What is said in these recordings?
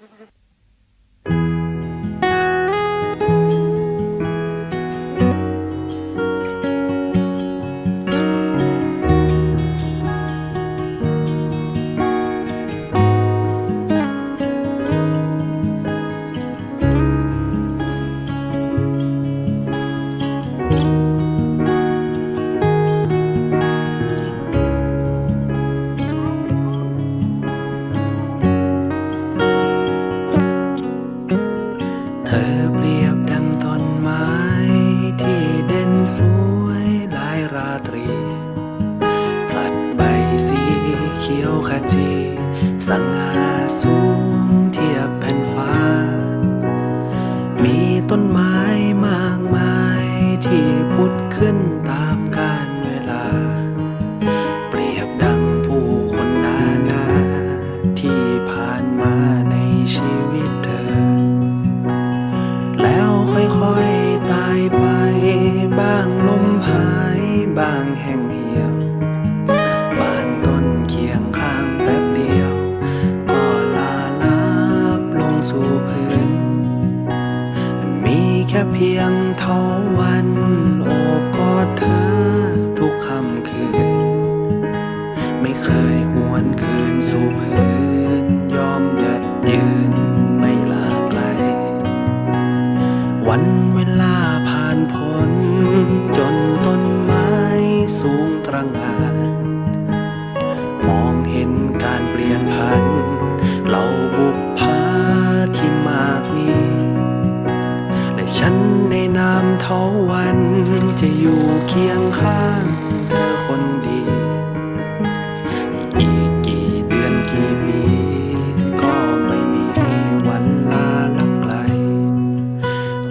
Mm-hmm. ธอเปรียบดังต้นไม้ที่เด่นสวยหลายราตรีผลัดใบสีเขียวขจีสง่า สู่พื้น มีแค่เพียงเท่าวันโอบกอดเธอทุกค่ำคืน ไม่เคยหวนคืนสู่พื้น ยอมหยัดยืนไม่ลาไกล วันเวลาผ่านพ้นจ เขาวันจะอยู่เคียงข้างเธอคนดี อีกกี่เดือนกี่ปี ก็ไม่มีวันลาลับไกล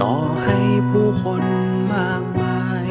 ต่อให้ผู้คนมากมาย